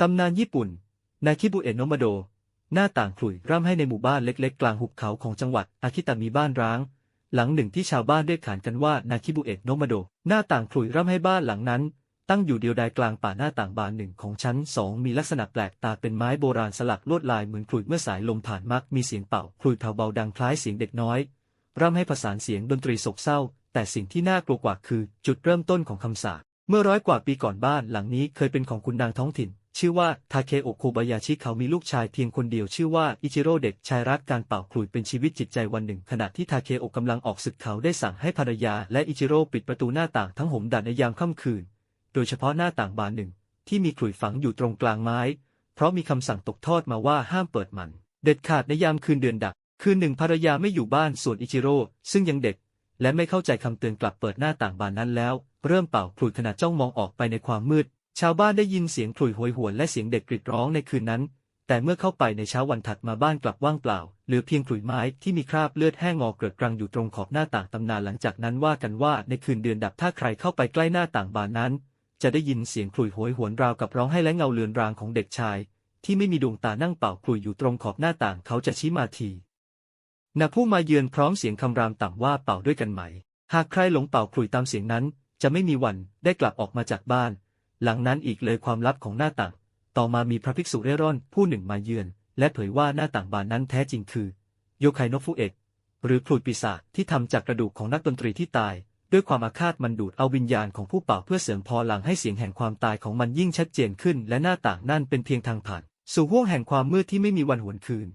ตำนานญี่ปุ่น นาคิบุเอะโนมาโด หน้าต่างขลุ่ยร่ำให้ในหมู่บ้านเล็กๆ กลางหุบเขาของจังหวัดอาคิตะมีบ้านร้าง หลังหนึ่งที่ชาวบ้านเรียกขานกันว่านาคิบุเอะโนมาโด หน้าต่างขลุ่ยร่ำให้บ้านหลังนั้น ตั้งอยู่เดียวดายกลางป่าหน้าต่างบานหนึ่งของชั้นสองมีลักษณะแปลกตาเป็นไม้โบราณสลักลวดลายเหมือนขลุ่ยเมื่อสายลมผ่านมักมีเสียงเป่าขลุ่ยแผ่วเบาดังคล้ายเสียงเด็กน้อยร่ำให้ประสานเสียงดนตรีโศกเศร้า แต่สิ่งที่น่ากลัวกว่าคือจุดเริ่มต้นของคำสาป เมื่อร้อยกว่าปีก่อนบ้านหลังนี้เคยเป็นของคุณนางท้องถิ่น ชื่อว่าทาเคโอะโคบายาชิเขามีลูกชายเพียงคนเดียวชื่อว่าอิจิโร่เด็กชายรักการเป่าขลุ่ยเป็นชีวิตจิตใจวันหนึ่ง ขณะที่ทาเคโอกำลังออกศึกเขาได้สั่งให้ภรรยาและอิจิโร่ปิดประตูหน้าต่างทั้งหมดัดในยามค่ำคืน โดยเฉพาะหน้าต่างบานหนึ่ง ที่มีขลุ่ยฝังอยู่ตรงกลางไม้ เพราะมีคำสั่งตกทอดมาว่าห้ามเปิดมัน เด็ดขาดในยามคืนเดือนดับคืนหนึ่งภรรยาไม่อยู่บ้านส่วนอิจิโร่ซึ่งยังเด็ก และไม่เข้าใจคำเตือนกลับเปิดหน้าต่างบานนั้นแล้ว เริ่มเป่าขลุ่ยขณะจ้องมองออกไปในความมืด ชาวบ้านได้ยินเสียงขลุ่ยโหยหวนและเสียงเด็กกรีดร้องในคืนนั้น แต่เมื่อเข้าไปในเช้าวันถัดมาบ้านกลับว่างเปล่า เหลือเพียงขลุ่ยไม้ที่มีคราบเลือดแห้งงอเกลือกรังอยู่ตรงขอบหน้าต่างตำนานหลังจากนั้นว่ากันว่าในคืนเดือนดับถ้าใครเข้าไปใกล้หน้าต่างบานนั้น จะได้ยินเสียงขลุ่ยโหยหวนราวกับร้องให้และเงาเลือนรางของเด็กชาย ที่ไม่มีดวงตานั่งเป่าขลุ่ยอยู่ตรงขอบหน้าต่างเขาจะชี้มาที นักผู้มาเยือนพร้อมเสียงคำรามต่ำว่าเป่าด้วยกันไหม หากใครหลงเป่าขลุ่ยตามเสียงนั้น จะไม่มีวันได้กลับออกมาจากบ้าน หลังนั้นอีกเลยความลับของหน้าต่าง ต่อมามีพระภิกษุเร่ร่อนผู้หนึ่งมาเยือน และเผยว่าหน้าต่างบานนั้นแท้จริงคือ โยไคโนฟุเอะหรือขลุ่ยปีศาจที่ทำจากกระดูกของนักดนตรีที่ตาย ด้วยความอาฆาตมันดูดเอาวิญญาณของผู้เป่าเพื่อเสริมพลังให้เสียงแห่งความตายของมันยิ่งชัดเจนขึ้น และหน้าต่างนั่นเป็นเพียงทางผ่าน สู่ห้วงแห่งความมืดที่ไม่มีวันหวนคืน